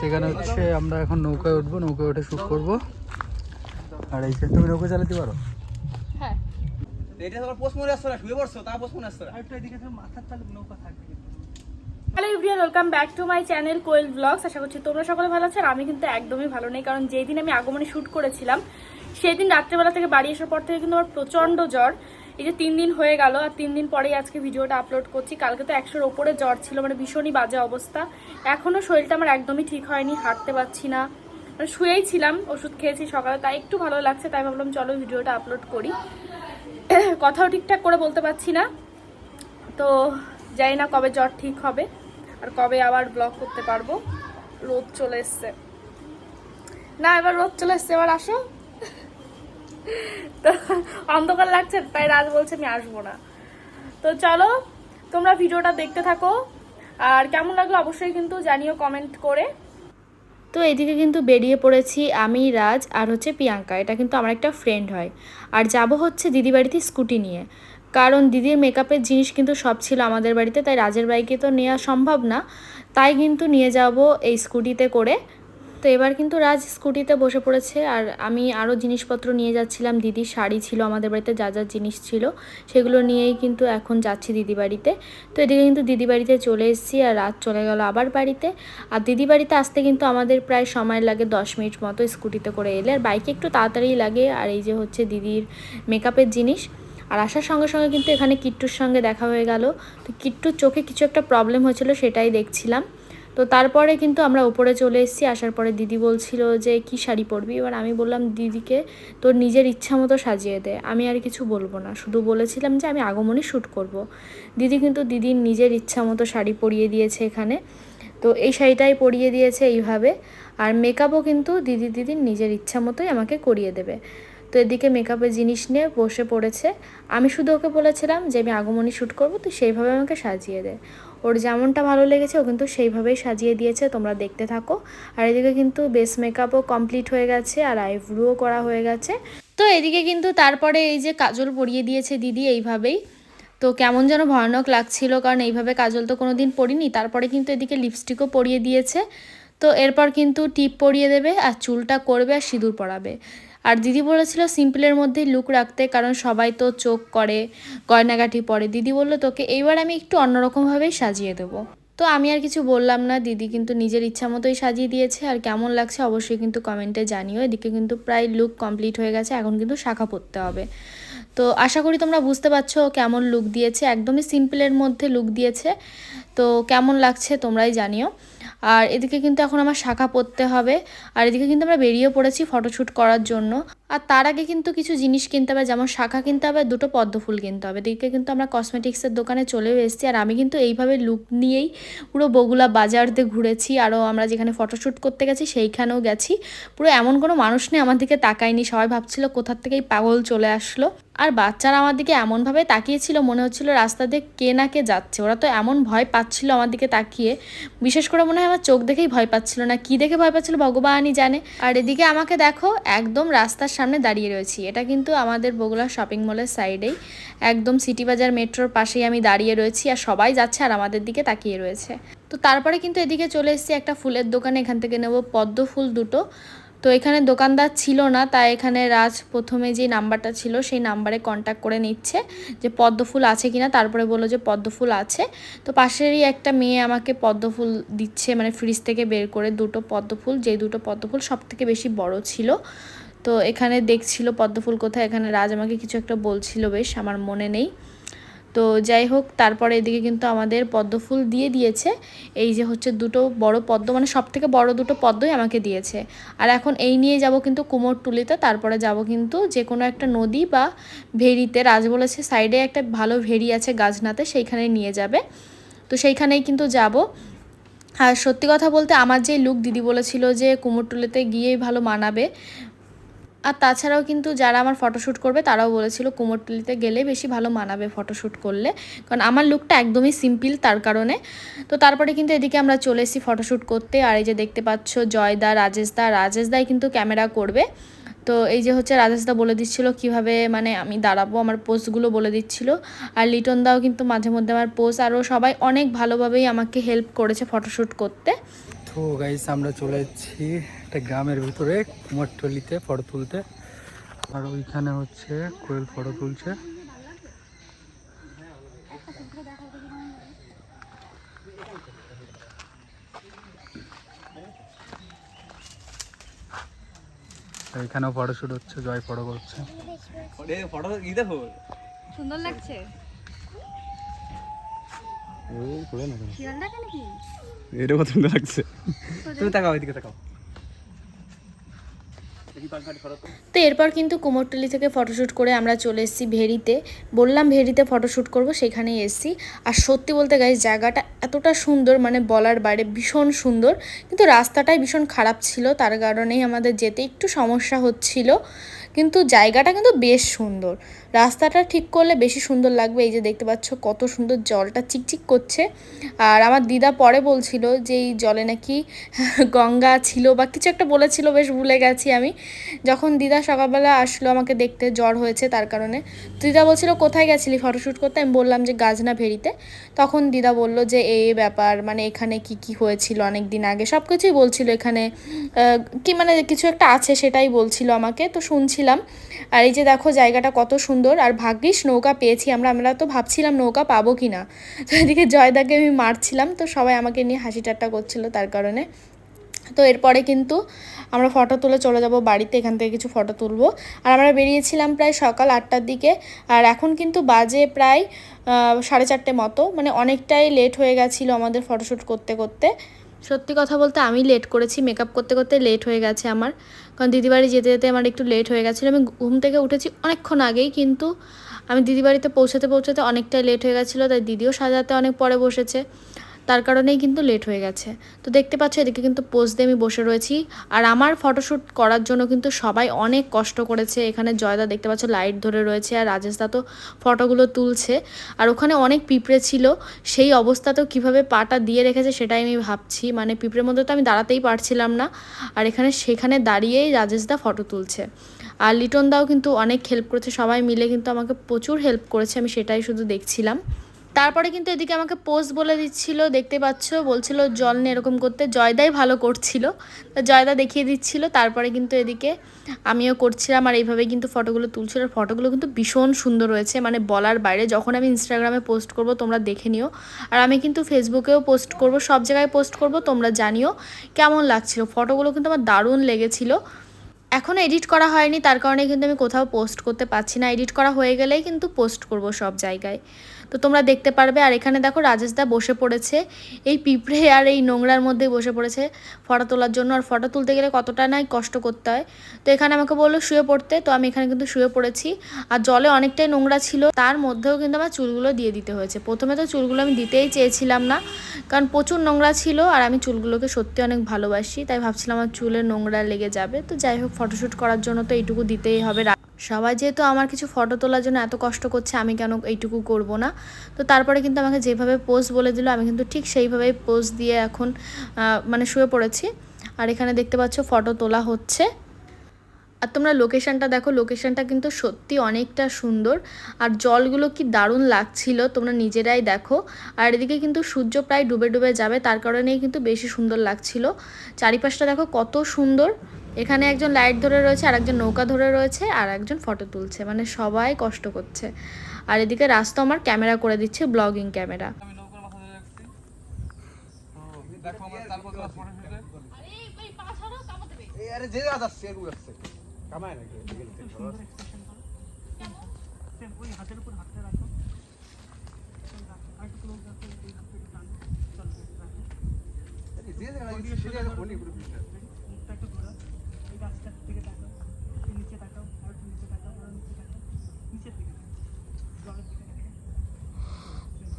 সেখানে হচ্ছে আমরা এখন নৌকায় উঠবো নৌকায় উঠে শ্যুট করব। আর এই তুমি নৌকা চালাতে পারো? হ্যাঁ। এটা তোমার পোস্ট মনে আসছে না শুয়ে পড়ছো তা পোস্ট মনে আসছে না hello everyone welcome back to my channel Koyel vlogs. আশা করছি তোমরা সকলে ভালো আছো আর আমি কিন্তু একদমই ভালো নেই কারণ যেই দিন আমি আগমনে শ্যুট করেছিলাম সেই দিন রাত্রেবেলা থেকে বাড়ি আসার পর থেকে কিন্তু আমার প্রচণ্ড জ্বর। এই যে তিন দিন হয়ে গেল, আর তিন দিন পরেই আজকে ভিডিওটা আপলোড করছি। কালকে তো একশোর ওপরে জ্বর ছিল মানে ভীষণই বাজে অবস্থা। এখনও শরীরটা আমার একদমই ঠিক হয়নি, হাঁটতে পারছি না। মানে শুয়েই ছিলাম, ওষুধ খেয়েছি সকালে, তাই একটু ভালো লাগছে, তাই ভাবলাম চলো ভিডিওটা আপলোড করি। কথাও ঠিকঠাক করে বলতে পারছি না। তো জানি না কবে জ্বর ঠিক হবে, আর কবে আবার ব্লগ করতে পারব। রোদ চলে এসছে। না, এবার রোদ চলে এসছে, এবার আসো। তো অন্ধকার লাগছে, তাই রাজ বলছে আমি আসব না। তো চলো, তোমরা ভিডিওটা দেখতে থাকো। আর কেমন লাগল অবশ্যই কিন্তু জানিও কমেন্ট করে। তো এদিকে কিন্তু বেরিয়ে পড়েছি আমি, রাজ আর হচ্ছে প্রিয়াঙ্কা। এটা কিন্তু আমার একটা ফ্রেন্ড হয়। আর যাব হচ্ছে দিদি বাড়িতে স্কুটি নিয়ে। কারণ দিদির মেকআপের জিনিস কিন্তু সব ছিল আমাদের বাড়িতে, তাই রাজের বাইকে তো নেওয়া সম্ভব না। তাই কিন্তু নিয়ে যাব এই স্কুটিতে করে। তো এবার কিন্তু রাজ স্কুটিতে বসে পড়েছে আর আমি আরও জিনিসপত্র নিয়ে যাচ্ছিলাম। দিদির শাড়ি ছিল, আমাদের বাড়িতে যা যা জিনিস ছিল সেগুলো নিয়েই কিন্তু এখন যাচ্ছি দিদি বাড়িতে। তো এদিকে কিন্তু দিদি বাড়িতে চলে এসেছি আর রাত চলে গেল আবার বাড়িতে। আর দিদি বাড়িতে আসতে কিন্তু আমাদের প্রায় সময় লাগে দশ মিনিট মতো স্কুটিতে করে এলে। আর বাইকে একটু তাড়াতাড়ি লাগে আর এই যে হচ্ছে দিদির মেকআপের জিনিস। আর আসার সঙ্গে সঙ্গে কিন্তু এখানে কিট্টুর সঙ্গে দেখা হয়ে গেল। তো কিট্টুর চোখে কিছু একটা প্রবলেম হয়েছিল সেটাই দেখছিলাম। তো তারপরে কিন্তু আমরা উপরে চলে এসেছি, আসার পরে দিদি বলছিল যে, কি শাড়ি পরবি? এবার আমি বললাম, দিদিকে তোর নিজের ইচ্ছা মতো সাজিয়ে দে। আমি আর কিছু বলব না, শুধু বলেছিলাম যে, আমি আগমনী শ্যুট করব। দিদি কিন্তু দিদির নিজের ইচ্ছা মতো শাড়ি পরিয়ে দিয়েছে এখানে। তো এই শাড়িটাই পরিয়ে দিয়েছে এইভাবে। আর মেকআপও কিন্তু দিদি দিদির নিজের ইচ্ছা মতোই আমাকে করিয়ে দেবে। তো এদিকে মেকআপের জিনিস নিয়ে বসে পড়েছে। আমি শুধু ওকে বলেছিলাম যে, আমি আগমনী শ্যুট করব, তুই সেইভাবে আমাকে সাজিয়ে দে। ওর যেমনটা ভালো লেগেছে, ও কিন্তু সেইভাবেই সাজিয়ে দিয়েছে, তোমরা দেখতে থাকো। আর এদিকে কিন্তু বেস মেকআপও কমপ্লিট হয়ে গেছে, আর আইব্রুও করা হয়ে গেছে। তো এদিকে কিন্তু তারপরে এই যে কাজল পরিয়ে দিয়েছে দিদি এইভাবেই। তো কেমন যেন ভয়ানক লাগছিল, কারণ এইভাবে কাজল তো কোনো দিন পরিনি, তারপরে কিন্তু এদিকে লিপস্টিকও পরিয়ে দিয়েছে। তো এরপর কিন্তু টিপ পরিয়ে দেবে, আর চুলটা করবে, আর সিঁদুর পরাবে। আর দিদি বলেছিল সিম্পলের মধ্যেই লুক রাখতে, কারণ সবাই তো চোখ করে, গয়নাগাটি পরে। দিদি বলল, তোকে এইবার আমি একটু অন্যরকমভাবেই সাজিয়ে দেবো। তো আমি আর কিছু বললাম না, দিদি কিন্তু নিজের ইচ্ছা মতোই সাজিয়ে দিয়েছে। আর কেমন লাগছে অবশ্যই কিন্তু কমেন্টে জানিও। এদিকে কিন্তু প্রায় লুক কমপ্লিট হয়ে গেছে, এখন কিন্তু শাখা পরতে হবে। তো আশা করি তোমরা বুঝতে পারছ কেমন লুক দিয়েছে, একদমই সিম্পলের মধ্যে লুক দিয়েছে। তো কেমন লাগছে তোমরাই জানিও। আর এদিকে কিন্তু এখন আমার শাখা পরতে হবে। আর এদিকে কিন্তু আমরা বেরিয়ে পড়েছি ফটোশ্যুট করার জন্য। আর তার আগে কিন্তু কিছু জিনিস কিনতে হবে, যেমন শাখা কিনতে হবে, দুটো পদ্ম ফুল কিনতে হবে। এদিকে কিন্তু আমরা কসমেটিক্সের দোকানে চলেও এসেছি আর আমি কিন্তু এইভাবে লুক নিয়েই পুরো বগুলা বাজারতে ঘুরেছি। আরও আমরা যেখানে ফটোশ্যুট করতে গেছি, সেইখানেও গেছি। পুরো এমন কোনো মানুষ নেই আমার দিকে তাকায়নি। সবাই ভাবছিল কোথার থেকেই পাগল চলে আসলো। আর বাচ্চারা আমার দিকে এমনভাবে তাকিয়েছিল, মনে হচ্ছিল রাস্তা দিয়ে কে না কে যাচ্ছে। ওরা তো এমন ভয় পাচ্ছিল আমার দিকে তাকিয়ে। বিশেষ করে মনে হয় আমার চোখ দেখেই ভয় পাচ্ছিল না। কি দেখে ভয় পাচ্ছিল ভগবানই জানে। আর এদিকে আমাকে দেখো, একদম রাস্তার সামনে দাঁড়িয়ে রয়েছি। এটা কিন্তু আমাদের বগুড়া শপিং মলের সাইডেই একদম সিটি বাজার মেট্রোর পাশেই আমি দাঁড়িয়ে রয়েছি আর সবাই যাচ্ছে আর আমাদের দিকে তাকিয়ে রয়েছে। তো তারপরে কিন্তু এদিকে চলে এসেছি একটা ফুলের দোকানে, এখান থেকে নেব পদ্ম ফুল দুটো। তো এখানে দোকানদার ছিল না, তাই এখানে রাজ প্রথমে যে নাম্বারটা ছিল সেই নাম্বারে কন্ট্যাক্ট করে নিচ্ছে যে পদ্ম ফুল আছে কিনা। তারপরে বলল যে পদ্ম ফুল আছে। তো পাশেরই একটা মেয়ে আমাকে পদ্ম ফুল দিচ্ছে মানে ফ্রিজ থেকে বের করে দুটো পদ্ম ফুল, যেই দুটো পদ্ম ফুল সব থেকে বেশি বড় ছিল। তো এখানে দেখছিল পদ্মফুল কোথায়? এখানে রাজ আমাকে কিছু একটা বলছিল বেশ, আমার মনে নেই। তো যাই হোক, তারপরে এদিকে কিন্তু আমাদের পদ্মফুল দিয়ে দিয়েছে। এই যে হচ্ছে দুটো বড় পদ্ম মানে সব থেকে বড় দুটো পদ্মই আমাকে দিয়েছে। আর এখন এই নিয়ে যাব কিন্তু কুমোরটুলিতে তারপরে যাব কিন্তু যে কোনো একটা নদী বা ভেরিতে। রাজ বলেছে সাইডে একটা ভালো ভেরি আছে গাছনাতে সেইখানে নিয়ে যাবে। তো সেইখানেই কিন্তু যাব। আর সত্যি কথা বলতে আমার যে লুক দিদি বলেছিল যে কুমোরটুলিতে গিয়েই ভালো মানাবে আর তাছাড়াও কিন্তু যারা আমার ফটোশ্যুট করবে, তারাও বলেছিল কুমোরটুলিতে গেলে বেশি ভালো মানাবে ফটোশ্যুট করলে। কারণ আমার লুকটা একদমই সিম্পল তার কারণে। তো তারপরে কিন্তু এদিকে আমরা চলে এসেছি ফটোশ্যুট করতে। আর এই যে দেখতে পাচ্ছ জয়দা, রাজেশদা, রাজেশদাই কিন্তু ক্যামেরা করবে। তো এই যে হচ্ছে রাজেশদা বলে দিচ্ছিল কীভাবে মানে আমি দাঁড়াবো, আমার পোস্টগুলো বলে দিচ্ছিল। আর লিটন দাও কিন্তু মাঝে মধ্যে আমার পোস্ট আরও সবাই অনেক ভালোভাবেই আমাকে হেল্প করেছে ফটোশ্যুট করতে। তো গাইস আমরা চলে একটা গ্রামের ভিতরে কুমারটলিতে ফটো তুলতে। আর ওইখানে হচ্ছে কোয়েল ফটো তুলছে। এখানেও ফটোশ্যুট হচ্ছে জয় ফটো করছে। ফটো ই দেখো? সুন্দর লাগছে। কত সুন্দর লাগছে। তুমি তাকাও এদিকে তাকাও। তো এরপর কিন্তু কুমোরটুলি থেকে ফটোশ্যুট করে আমরা চলে এসেছি ভেরিতে। বললাম ভেরিতে ফটোশ্যুট করব, সেখানেই এসেছি। আর সত্যি বলতে গাই জায়গাটা এতটা সুন্দর মানে বলার বাইরে ভীষণ সুন্দর। কিন্তু রাস্তাটাই ভীষণ খারাপ ছিল, তার কারণেই আমাদের যেতে একটু সমস্যা হচ্ছিল। কিন্তু জায়গাটা কিন্তু বেশ সুন্দর। রাস্তাটা ঠিক করলে বেশি সুন্দর লাগবে। এই যে দেখতে পাচ্ছ কত সুন্দর জলটা চিকচিক করছে। আর আমার দিদা পরে বলছিল যে এই জলে নাকি গঙ্গা ছিল বা কিছু একটা বলেছিল, বেশ ভুলে গেছি আমি। যখন দিদা সকালবেলা আসলো আমাকে দেখতে, জ্বর হয়েছে তার কারণে। দিদা বলছিল, কোথায় গেছিলি ফটোশ্যুট করতে? আমি বললাম যে গাজনা ভেরিতে তখন দিদা বলল যে এই ব্যাপার মানে এখানে কি কি হয়েছিল অনেক দিন আগে? সব কিছুই বলছিল এখানে। কি মানে কিছু একটা আছে সেটাই বলছিল আমাকে। তো শুনছিলাম আর এই যে দেখো জায়গাটা কত সুন্দর। আর ভাগ্যিস নৌকা পেয়েছি আমরা। আমরা তো ভাবছিলাম নৌকা পাবো কি না তো এদিকে জয়দাকে আমি মারছিলাম। তো সবাই আমাকে নিয়ে হাসি ঠাট্টা করছিল তার কারণে। তো এরপরে কিন্তু আমরা ফটো তুলে চলে যাব বাড়িতে। এখান থেকে কিছু ফটো তুলবো। আর আমরা বেরিয়েছিলাম প্রায় সকাল আটটার দিকে। আর এখন কিন্তু বাজে প্রায় সাড়ে চারটে মতো। মানে অনেকটাই লেট হয়ে গেছিল আমাদের ফটোশ্যুট করতে করতে। সত্যি কথা বলতে আমি লেট করেছি মেকআপ করতে করতে লেট হয়ে গেছে আমার। কারণ দিদিবাড়ি যেতে যেতে আমার একটু লেট হয়ে গেছিল। আমি ঘুম থেকে উঠেছি অনেকক্ষণ আগেই, কিন্তু আমি দিদিবাড়িতে পৌঁছাতে পৌঁছাতে অনেকটাই লেট হয়ে গেছিল, তাই দিদিও সাজাতে অনেক পরে বসেছে। তার কারণেই কিন্তু লেট হয়ে গেছে। তো দেখতে পাচ্ছ, এদিকে কিন্তু পোজ দিয়ে আমি বসে রয়েছি। আর আমার ফটোশ্যুট করার জন্য কিন্তু সবাই অনেক কষ্ট করেছে। এখানে জয়দা দেখতে পাচ্ছ লাইট ধরে রয়েছে আর রাজেশদা তো ফটোগুলো তুলছে। আর ওখানে অনেক পিঁপড়ে ছিল, সেই অবস্থাতেও কীভাবে পাটা দিয়ে রেখেছে সেটাই আমি ভাবছি। মানে পিঁপড়ের মধ্যে তো আমি দাঁড়াতেই পারছিলাম না। আর এখানে সেখানে দাঁড়িয়েই রাজেশদা ফটো তুলছে। আর লিটন দাও কিন্তু অনেক হেল্প করেছে। সবাই মিলে কিন্তু আমাকে প্রচুর হেল্প করেছে, আমি সেটাই শুধু দেখছিলাম। তারপরে কিন্তু এদিকে আমাকে পোস্ট বলে দিচ্ছিল, দেখতে পাচ্ছ, বলছিল জল নিয়ে এরকম করতে। জয়দাই ভালো করছিল। তা জয়দা দেখিয়ে দিচ্ছিল, তারপরে কিন্তু এদিকে আমিও করছিলাম আর এইভাবে কিন্তু ফটোগুলো তুলছিল। আর ফটোগুলো কিন্তু ভীষণ সুন্দর হয়েছে। মানে বলার বাইরে যখন আমি ইনস্টাগ্রামে পোস্ট করব, তোমরা দেখে নিও। আর আমি কিন্তু ফেসবুকেও পোস্ট করব, সব জায়গায় পোস্ট করব, তোমরা জানিও কেমন লাগছিল। ফটোগুলো কিন্তু আমার দারুণ লেগেছিলো। এখনও এডিট করা হয়নি, তার কারণে কিন্তু আমি কোথাও পোস্ট করতে পারছি না। এডিট করা হয়ে গেলেই কিন্তু পোস্ট করব সব জায়গায়। তো তোমরা দেখতে পারবে, আর এখানে দেখো রাজেশদা বসে পড়েছে। এই পিঁপড়ে আর এই নোংরার মধ্যেই বসে পড়েছে ফটো তোলার জন্য। আর ফটো তুলতে গেলে কতটা নাই কষ্ট করতে হয়। তো এখানে আমাকে বলল শুয়ে পড়তে, তো আমি এখানে কিন্তু শুয়ে পড়েছি। আর জলে অনেকটাই নোংরা ছিল, তার মধ্যেও কিন্তু আমার চুলগুলো দিয়ে দিতে হয়েছে। প্রথমে তো চুলগুলো আমি দিতেই চেয়েছিলাম না, কারণ প্রচুর নোংরা ছিল আর আমি চুলগুলোকে সত্যি অনেক ভালোবাসি। তাই ভাবছিলাম আমার চুলে নোংরা লেগে যাবে। তো যাই হোক ফটোশ্যুট করার জন্য তো এইটুকু দিতেই হবে। সবাই যেহেতু আমার কিছু ফটো তোলার জন্য এত কষ্ট করছে, আমি কেন এইটুকু করব না? তো তারপরে কিন্তু আমাকে যেভাবে পোজ বলে দিল, আমি কিন্তু ঠিক সেইভাবেই পোজ দিয়ে এখন মানে শুয়ে পড়েছি। আর এখানে দেখতে পাচ্ছ ফটো তোলা হচ্ছে। আর তোমরা লোকেশনটা দেখো লোকেশনটা কিন্তু সত্যি অনেকটা সুন্দর। আর জলগুলো কি দারুণ লাগছিল, তোমরা নিজেরাই দেখো। আর এদিকে কিন্তু সূর্য প্রায় ডুবে ডুবে যাবে, তার কারণেই কিন্তু বেশি সুন্দর লাগছিল। চারিপাশটা দেখো কত সুন্দর। এখানে একজন লাইট ধরে রয়েছে আর একজন নৌকা ধরে রয়েছে আর একজন ফটো তুলছে। মানে সবাই কষ্ট করছে। আর এদিকে রাস্তা আমার ক্যামেরা করে দিচ্ছে ব্লগিং ক্যামেরা দেখো আমার তারপর তোমার ফটো এই আরে কামায় নাকি যে জায়গায় সে জায়গায় ফোনই পুরো পিছনে।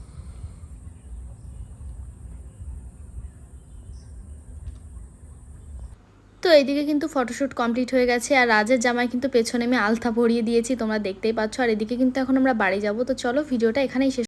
তো এইদিকে কিন্তু ফটোশ্যুট কমপ্লিট হয়ে গেছে আর রাজের জামায় কিন্তু পেছনে আমি আলতা ভরিয়ে দিয়েছি, তোমরা দেখতেই পাচ্ছ আর এদিকে কিন্তু এখন আমরা বাড়ি যাব তো চলো, ভিডিওটা এখানেই শেষ